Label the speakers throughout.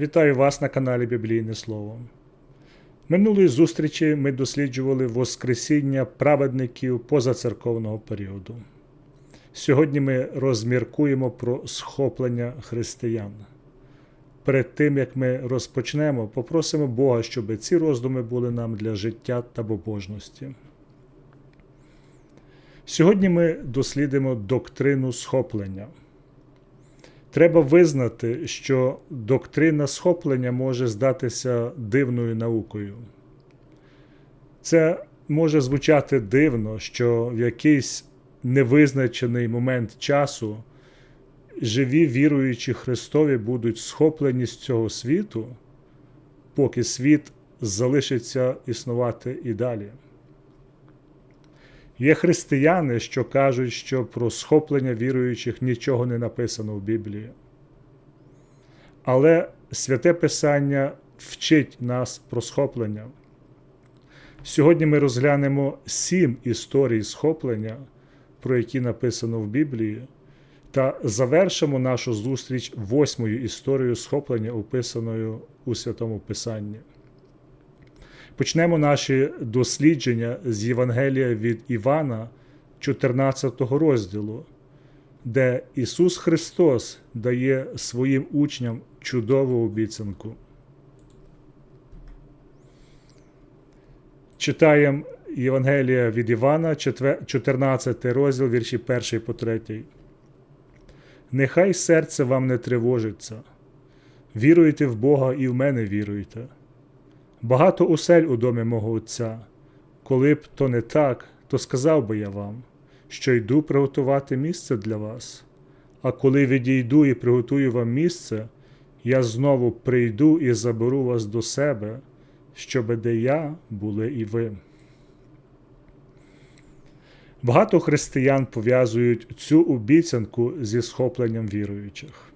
Speaker 1: Вітаю вас на каналі Біблійне Слово. Минулої зустрічі ми досліджували Воскресіння праведників позацерковного періоду. Сьогодні ми розміркуємо про схоплення християн. Перед тим як ми розпочнемо, попросимо Бога, щоб ці роздуми були нам для життя та побожності. Сьогодні ми дослідимо доктрину схоплення. Треба визнати, що доктрина схоплення може здатися дивною наукою. Це може звучати дивно, що в якийсь невизначений момент часу живі віруючі Христові будуть схоплені з цього світу, поки світ залишиться існувати і далі. Є християни, що кажуть, що про схоплення віруючих нічого не написано в Біблії. Але святе Писання вчить нас про схоплення. Сьогодні ми розглянемо сім історій схоплення, про які написано в Біблії, та завершимо нашу зустріч восьмою історією схоплення, описаною у Святому Писанні. Почнемо наші дослідження з Євангелія від Івана, 14 розділу, де Ісус Христос дає своїм учням чудову обіцянку. Читаємо Євангелія від Івана, 14 розділ, вірші 1 по 3. Нехай серце вам не тривожиться. Віруйте в Бога і в мене віруйте. Багато осель у домі мого Отця. Коли б то не так, то сказав би я вам, що йду приготувати місце для вас. А коли відійду і приготую вам місце, я знову прийду і заберу вас до себе, щоби де я були і ви. Багато християн пов'язують цю обіцянку зі схопленням віруючих.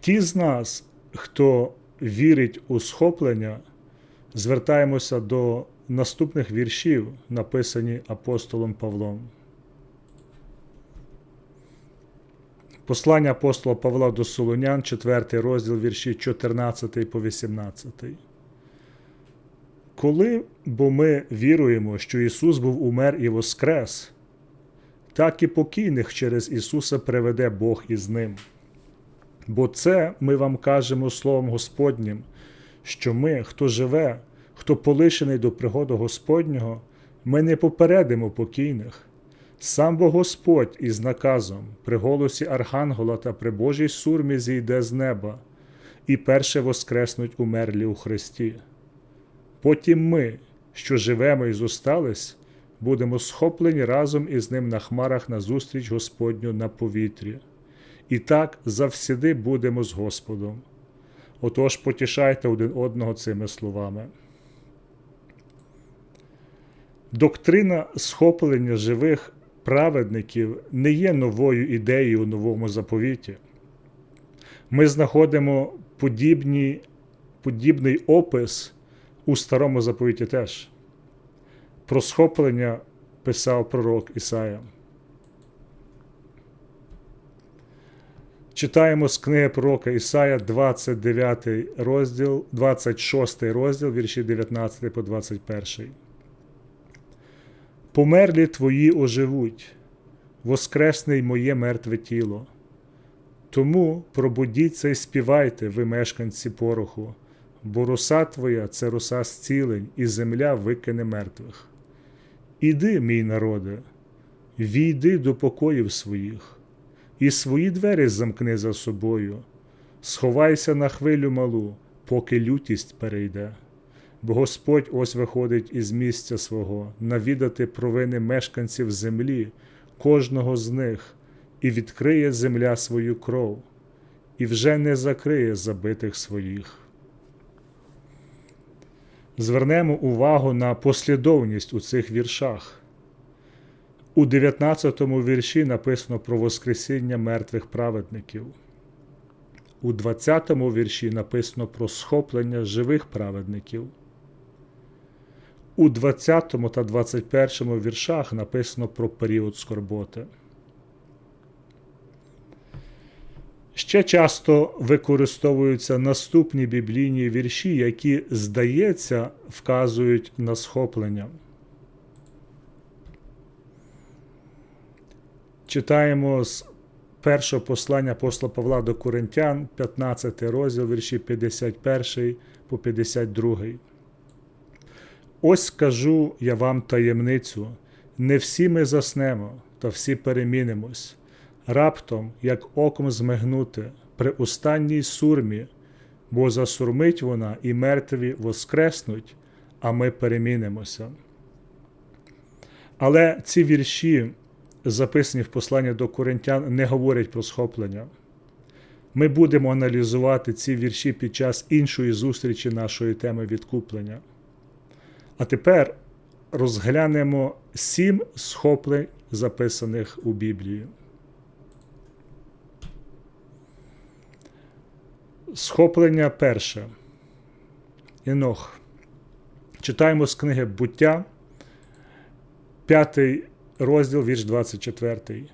Speaker 1: Ті з нас, хто вірить у схоплення, звертаємося до наступних віршів, написані апостолом Павлом. Послання апостола Павла до Солонян, 4 розділ вірші 14 по 18. Коли бо ми віруємо, що Ісус був умер і воскрес, так і покійних через Ісуса приведе Бог із Ним. Бо це ми вам кажемо Словом Господнім, що ми, хто живе, хто полишений до пригоду Господнього, ми не попередимо покійних. Сам бо Господь із наказом при голосі Архангела та при Божій сурмі зійде з неба, і перше воскреснуть умерлі у Христі. Потім ми, що живемо і зостались, будемо схоплені разом із ним на хмарах на зустріч Господню на повітрі. І так завсіди будемо з Господом. Отож потішайте один одного цими словами. Доктрина схоплення живих праведників не є новою ідеєю у новому заповіті. Ми знаходимо подібні, подібний опис у старому заповіті теж. Про схоплення писав пророк Ісая. Читаємо з книги пророка Ісая, 29 розділ, 26 розділ, вірші 19 по 21. Померлі твої оживуть, воскресне й моє мертве тіло. Тому пробудіться й співайте, ви мешканці пороху, бо роса твоя це роса зцілень, і земля викине мертвих. Іди, мій народе, війди до покоїв своїх і свої двері замкни за собою, сховайся на хвилю малу, поки лютість перейде. Бо Господь ось виходить із місця свого навідати провини мешканців землі, кожного з них, і відкриє земля свою кров, і вже не закриє забитих своїх. Звернемо увагу на послідовність у цих віршах. У 19 вірші написано про Воскресіння мертвих праведників. У 20 вірші написано про схоплення живих праведників. У 20 та 21 віршах написано про період скорботи. Ще часто використовуються наступні біблійні вірші, які, здається, вказують на схоплення. Читаємо з першого послання апостола Павла до Коринтян, 15 розділ, вірші 51 по 52. Ось скажу я вам таємницю: не всі ми заснемо, та всі перемінимось. Раптом, як оком змигнути, при останній сурмі, бо засурмить вона, і мертві воскреснуть, а ми перемінимося. Але ці вірші, записані в посланні до коринтян, не говорять про схоплення. Ми будемо аналізувати ці вірші під час іншої зустрічі нашої теми відкуплення. А тепер розглянемо сім схоплень, записаних у Біблії. Схоплення перше. Інох. Читаємо з книги Буття, 5 розділ, вірш 24.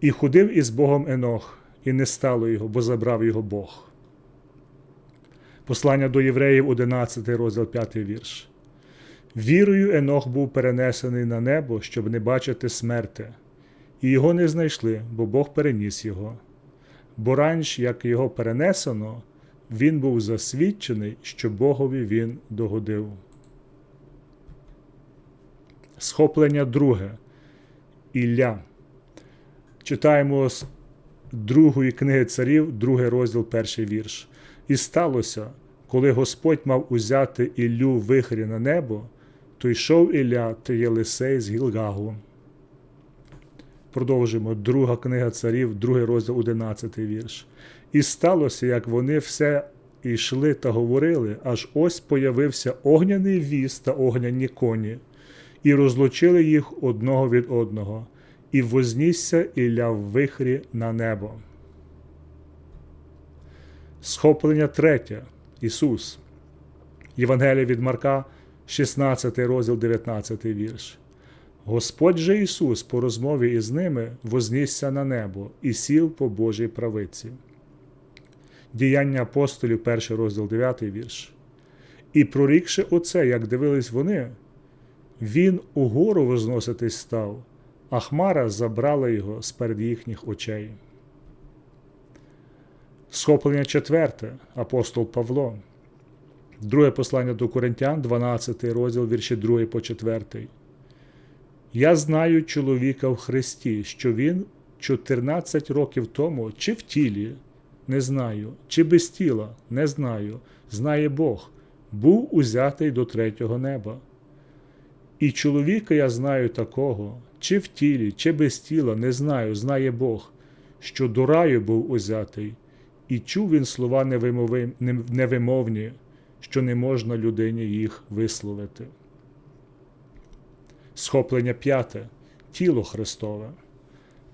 Speaker 1: І ходив із Богом Енох, і не стало його, бо забрав його Бог. Послання до євреїв, 11 розділ 5 вірш. Вірою Енох був перенесений на небо, щоб не бачити смерти, і його не знайшли, бо Бог переніс його. Бо раніше, як його перенесено, він був засвідчений, що Богові він догодив. Схоплення друге. Ілля. Читаємо з другої книги царів, другий розділ, перший вірш. І сталося, коли Господь мав узяти Іллю вихрі на небо, то йшов Ілля та Єлисей з Гілгагу. Продовжимо друга книга царів, другий розділ, 11 вірш. І сталося, як вони все йшли та говорили, аж ось появився огняний віз та огняні коні, і розлучили їх одного від одного, і вознісся Ілля в вихрі на небо. Схоплення третє. Ісус. Євангелія від Марка, 16 розділ, 19 вірш. Господь же Ісус по розмові із ними вознісся на небо і сів по Божій правиці. Діяння апостолів, перший розділ 9 вірш. І прорікши оце, як дивились вони, він угору возноситись став, а хмара забрала його з перед їхніх очей. Схоплення четверте. Апостол Павло. Друге послання до Коринтян, 12 розділ вірші 2 по 4. Я знаю чоловіка в Христі, що він 14 років тому, чи в тілі, не знаю, чи без тіла, не знаю, знає Бог, був узятий до третього неба. І чоловіка я знаю такого, чи в тілі, чи без тіла, не знаю, знає Бог, що до раю був узятий, і чув він слова невимовні, що не можна людині їх висловити. Схоплення п'яте тіло Христове.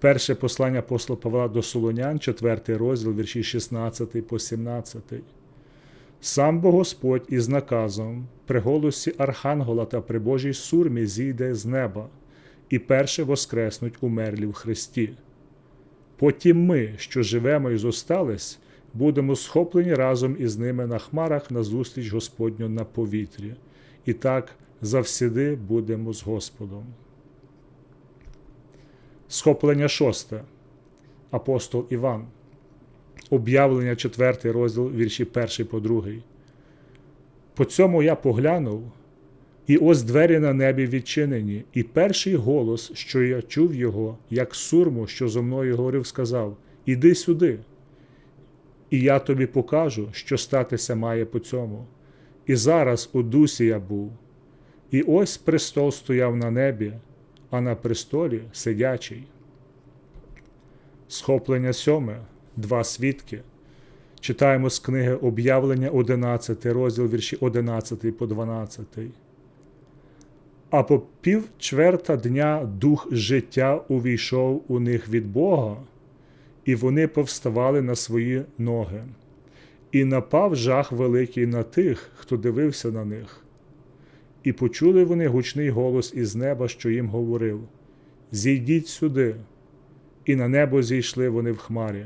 Speaker 1: Перше послання апостола Павла до Солонян, 4 розділ, вірші 16 по 17. Сам бо Господь із наказом при голосі Архангела та при Божій сурмі зійде з неба, і перше воскреснуть умерлі в Христі. Потім ми, що живемо і зостались, будемо схоплені разом із ними на хмарах на зустріч Господню на повітрі. І так завсіди будемо з Господом. Схоплення шосте. Апостол Іван. Об'явлення 4 розділ вірші 1 по 2. По цьому я поглянув, і ось двері на небі відчинені, і перший голос, що я чув його, як сурму, що зо мною говорив, сказав: Іди сюди, і я тобі покажу, що статися має по цьому. І зараз у дусі я був. І ось престол стояв на небі, а на престолі сидячий. Схоплення сьоме, два свідки. Читаємо з книги Об'явлення 11, розділ вірші 11 по 12. А по пів чверта дня дух життя увійшов у них від Бога, і вони повставали на свої ноги, і напав жах великий на тих, хто дивився на них. І почули вони гучний голос із неба, що їм говорив: Зійдіть сюди, і на небо зійшли вони в хмарі,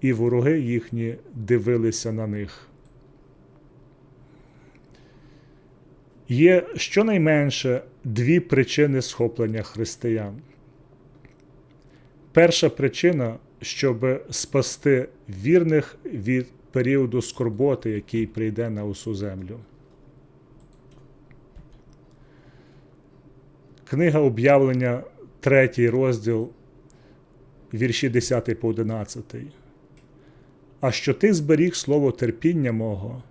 Speaker 1: і вороги їхні дивилися на них. Є щонайменше дві причини схоплення християн. Перша причина, щоб спасти вірних від періоду скорботи, який прийде на усу землю. Книга об'явлення, третій розділ, вірші 10 по 11. А що ти зберіг слово терпіння мого,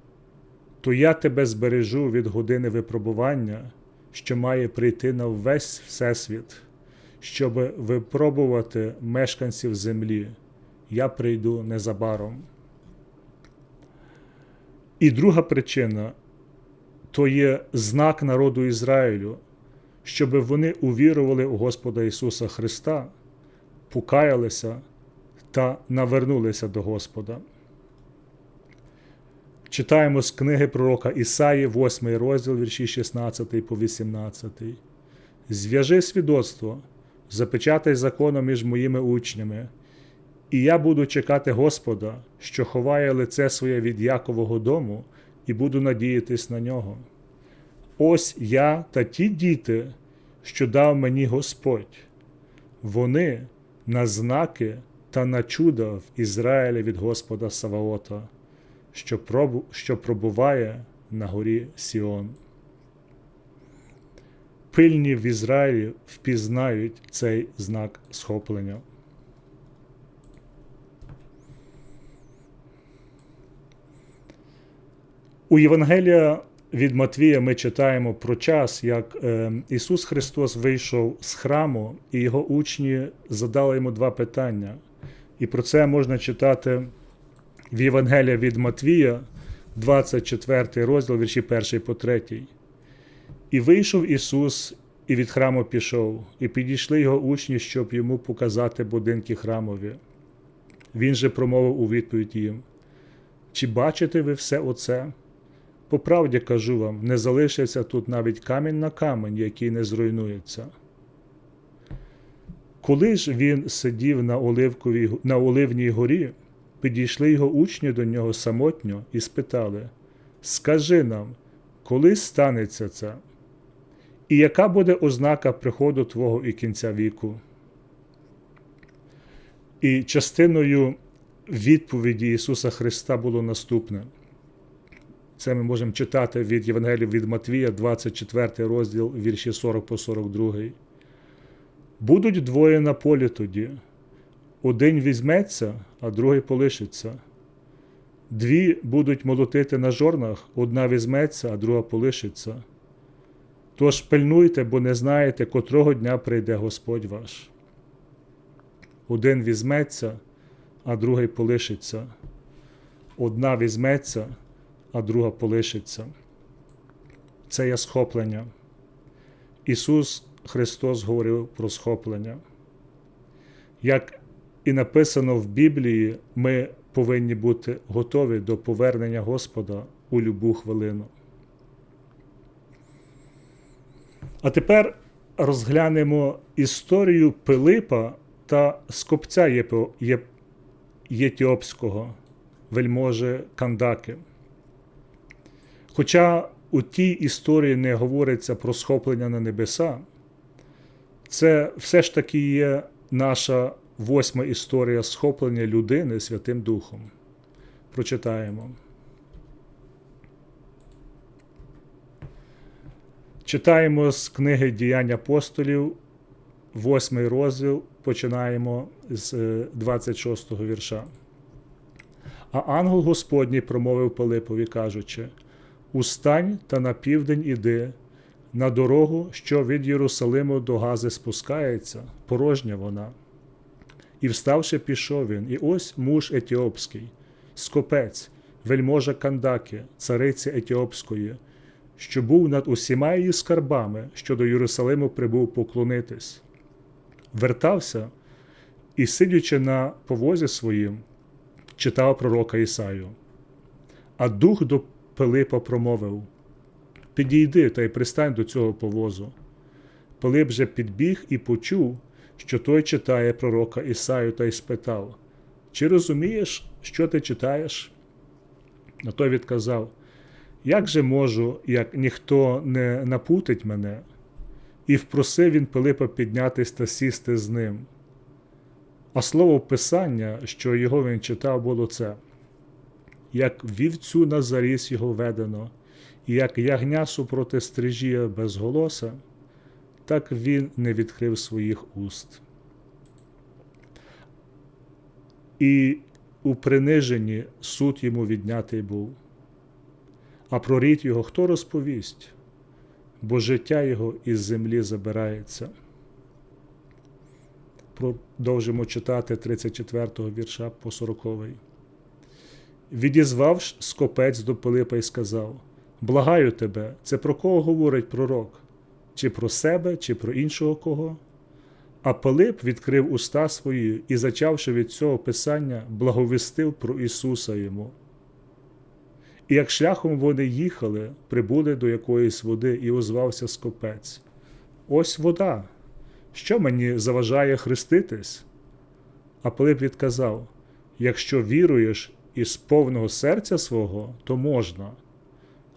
Speaker 1: то я тебе збережу від години випробування, що має прийти на весь Всесвіт, щоб випробувати мешканців землі. Я прийду незабаром. І друга причина то є знак народу Ізраїлю, щоб вони увірували у Господа Ісуса Христа, покаялися та навернулися до Господа. Читаємо з книги пророка Ісаї, 8 розділ, вірші 16 по 18. Зв'яжи свідоцтво, запечатай законом між моїми учнями, і я буду чекати Господа, що ховає лице своє від Якового дому, і буду надіятись на нього. Ось я та ті діти, що дав мені Господь, вони на знаки та на чуда в Ізраїлі від Господа Саваота, що, пробу, що пробуває на горі Сіон. Пильні в Ізраїлі впізнають цей знак схоплення. У Євангелія від Матвія ми читаємо про час, як е, Ісус Христос вийшов з храму, і його учні задали йому два питання. І про це можна читати в Євангелія від Матвія, 24 розділ, вірші 1 по 3. І вийшов Ісус, і від храму пішов, і підійшли його учні, щоб йому показати будинки храмові. Він же промовив у відповідь їм: Чи бачите ви все оце? По правді кажу вам, не залишиться тут навіть камінь на камень, який не зруйнується. Коли ж він сидів на Оливковій, на Оливній горі, підійшли його учні до нього самотньо і спитали: Скажи нам, коли станеться це? І яка буде ознака приходу Твого і кінця віку? І частиною відповіді Ісуса Христа було наступне. Це ми можемо читати від Євангелія від Матвія, 24 розділ, вірші 40 по 42. Будуть двоє на полі тоді. Один візьметься, а другий полишиться. Дві будуть молотити на жорнах, одна візьметься, а друга полишиться. Тож пильнуйте, бо не знаєте, котрого дня прийде Господь ваш. Один візьметься, а другий полишиться. Одна візьметься, а друга полишиться. Це є схоплення. Ісус Христос говорив про схоплення. Як і написано в Біблії, ми повинні бути готові до повернення Господа у любу хвилину. А тепер розглянемо історію Пилипа та скопця Єтіопського, вельможи Кандаки. Хоча у тій історії не говориться про схоплення на небеса, це все ж таки є наша восьма історія схоплення людини Святим Духом. Прочитаємо. Читаємо з книги Діянь апостолів, восьмий розділ, починаємо з 26 го вірша. А ангел Господній промовив Пилипові, кажучи: Устань та на південь іди, на дорогу, що від Єрусалиму до Гази спускається, порожня вона. І вставши, пішов він, і ось муж етіопський, скопець, вельможа Кандаки, цариці Етіопської, що був над усіма її скарбами, що до Єрусалиму прибув поклонитись, вертався і, сидячи на повозі своїм, читав пророка Ісаю. А дух до Пилипа промовив Підійди та й пристань до цього повозу. Пилип же підбіг і почув, що той читає пророка Ісаю та й спитав Чи розумієш, що ти читаєш? На той відказав: Як же можу, як ніхто не напутить мене? І впросив він Пилипа піднятись та сісти з ним. А слово Писання, що його він читав, було це: як вівцю на заріс його ведено, і як ягня супроти стрижія безголоса, так він не відкрив своїх уст. І у приниженні суд йому віднятий був. А про рід його хто розповість, бо життя його із землі забирається. Продовжимо читати 34-го вірша по 40-й. Відізвав скопець до Пилипа і сказав: Благаю тебе, це про кого говорить пророк? Чи про себе, чи про іншого кого? А Пилип відкрив уста свої і, зачавши від цього писання, благовістив про Ісуса йому. І як шляхом вони їхали, прибули до якоїсь води і озвався скопець. Ось вода. Що мені заважає хреститись? А Пилип відказав: Якщо віруєш із повного серця свого, то можна.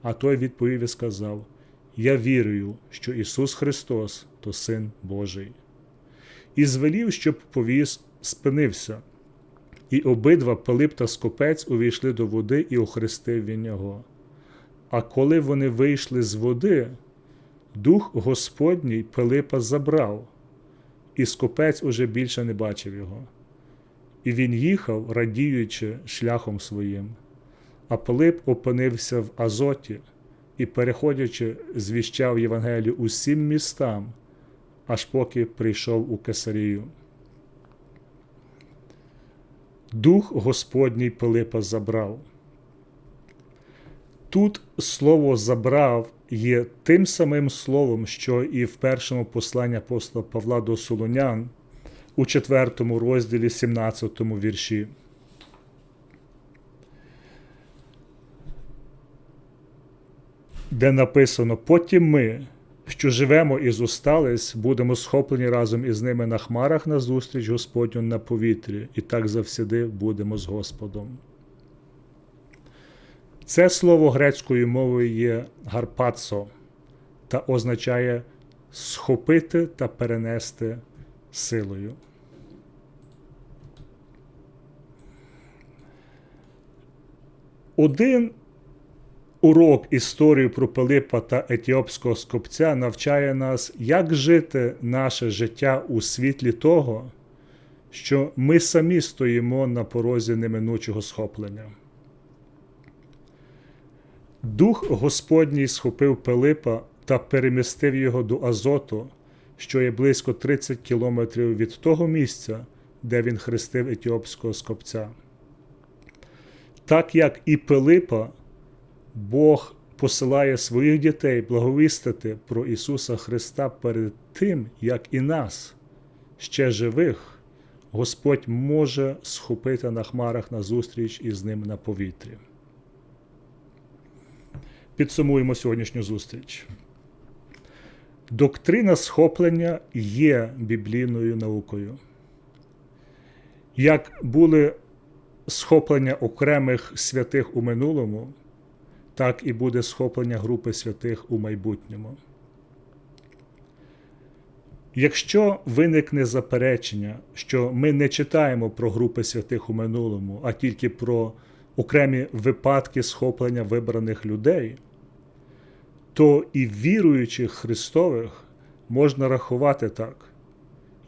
Speaker 1: А той відповів і сказав: Я вірую, що Ісус Христос то Син Божий. І звелів, щоб повіз спинився. І обидва Пилип та скопець увійшли до води і охрестив він його. А коли вони вийшли з води, дух Господній Пилипа забрав, і скопець уже більше не бачив його. І він їхав, радіючи шляхом своїм. А Пилип опинився в Азоті і, переходячи, звіщав Євангелію усім містам, аж поки прийшов у Кесарію. Дух Господній Пилипа забрав. Тут слово забрав є тим самим словом, що і в першому посланні апостола Павла до Солонян у 4 розділі 17 вірші. Де написано: Потім ми, що живемо і зостались, будемо схоплені разом із ними на хмарах на зустріч Господню на повітрі, і так завсіди будемо з Господом. Це слово грецькою мовою є гарпацо та означає схопити та перенести силою. Один урок історії про Пилипа та етіопського скопця навчає нас, як жити наше життя у світлі того, що ми самі стоїмо на порозі неминучого схоплення. Дух Господній схопив Пилипа та перемістив його до Азоту, що є близько 30 кілометрів від того місця, де він хрестив етіопського скопця. Так як і Пилипа, Бог посилає своїх дітей благовістити про Ісуса Христа перед тим, як і нас, ще живих, Господь може схопити на хмарах на зустріч із ним на повітрі. Підсумуємо сьогоднішню зустріч. Доктрина схоплення є біблійною наукою. Як були схоплення окремих святих у минулому, так і буде схоплення групи святих у майбутньому. Якщо виникне заперечення, що ми не читаємо про групи святих у минулому, а тільки про окремі випадки схоплення вибраних людей, то і віруючих Христових можна рахувати так,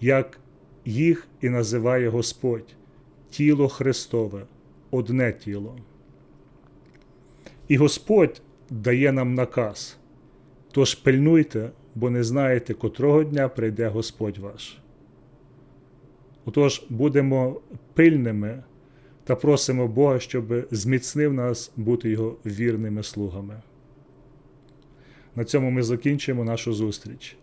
Speaker 1: як їх і називає Господь тіло Христове, одне тіло. І Господь дає нам наказ. Тож пильнуйте, бо не знаєте, котрого дня прийде Господь ваш. Отож, будемо пильними та просимо Бога, щоб зміцнив нас бути Його вірними слугами. На цьому ми закінчуємо нашу зустріч.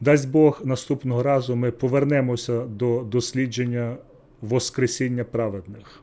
Speaker 1: Дасть Бог наступного разу ми повернемося до дослідження Воскресіння праведних.